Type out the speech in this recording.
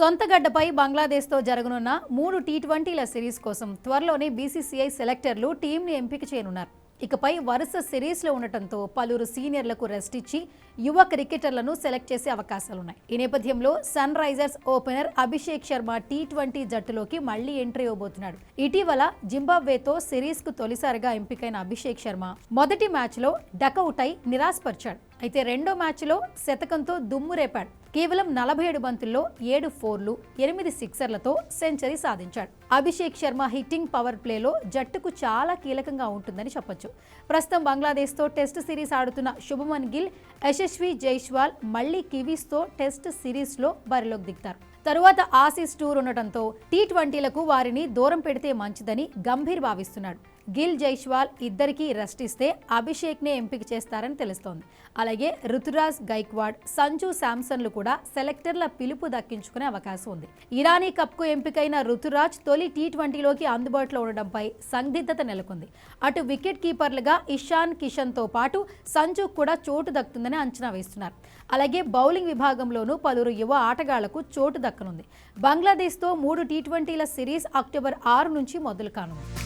సొంతగడ్డపై బంగ్లాదేశ్తో జరగనున్న మూడు tea ట్వంటీల series కోసం త్వరలోనే బీసీసీఐ సెలెక్టర్లు టీంని ఎంపిక చేయనున్నారు. ఇకపై వరుస సిరీస్లో ఉండటంతో పలువురు సీనియర్లకు రెస్ట్ ఇచ్చి యువ క్రికెటర్లను సెలెక్ట్ చేసే అవకాశాలున్నాయి. ఈ నేపథ్యంలో Sunrisers opener Abhishek Sharma T twenty జట్టులోకి మళ్ళీ ఎంట్రీ ఇవ్వబోతున్నాడు. ఇటీవల జింబాబ్వేతో సిరీస్కు తొలిసారిగా ఎంపికైన అభిషేక్ శర్మ మొదటి మ్యాచ్లో డకౌట్ అయి నిరాశపరిచాడు. అయితే రెండో మ్యాచ్లో శతకంతో దుమ్ము రేపాడు. కేవలం నలభై ఏడు బంతుల్లో ఏడు ఫోర్లు ఎనిమిది సిక్సర్లతో సెంచరీ సాధించాడు. అభిషేక్ శర్మ హిట్టింగ్ పవర్ ప్లేలో జట్టుకు చాలా కీలకంగా ఉంటుందని చెప్పొచ్చు. ప్రస్తుతం బంగ్లాదేశ్తో టెస్ట్ సిరీస్ ఆడుతున్న శుభమన్ గిల్ యశస్వి జైస్వాల్ మళ్ళీ కివీస్తో టెస్ట్ సిరీస్లో బరిలోకి దిగుతారు. తరువాత ఆసీస్ టూర్ ఉండటంతో టీ ట్వంటీలకు వారిని దూరం పెడితే మంచిదని గంభీర్ భావిస్తున్నాడు. గిల్ జైష్వాల్ ఇద్దరికీ రెస్ట్ ఇస్తే అభిషేక్నే ఎంపిక చేస్తారని తెలుస్తోంది. అలాగే రుతురాజ్ గైక్వాడ్ సంజు శాంసన్లు కూడా సెలెక్టర్ల పిలుపు దక్కించుకునే అవకాశం ఉంది. ఇరానీ కప్కు ఎంపికైన రుతురాజ్ తొలి టీ ట్వంటీలోకి అందుబాటులో ఉండడంపై సందిగ్ధత నెలకొంది. అటు వికెట్ కీపర్లుగా ఇషాన్ కిషన్తో పాటు సంజు కూడా చోటు దక్కుతుందని అంచనా వేస్తున్నారు. అలాగే బౌలింగ్ విభాగంలోనూ పలువురు యువ ఆటగాళ్ళకు చోటు దక్కనుంది. బంగ్లాదేశ్తో మూడు టీ ట్వంటీల సిరీస్ అక్టోబర్ ఆరు నుంచి మొదలు కానుంది.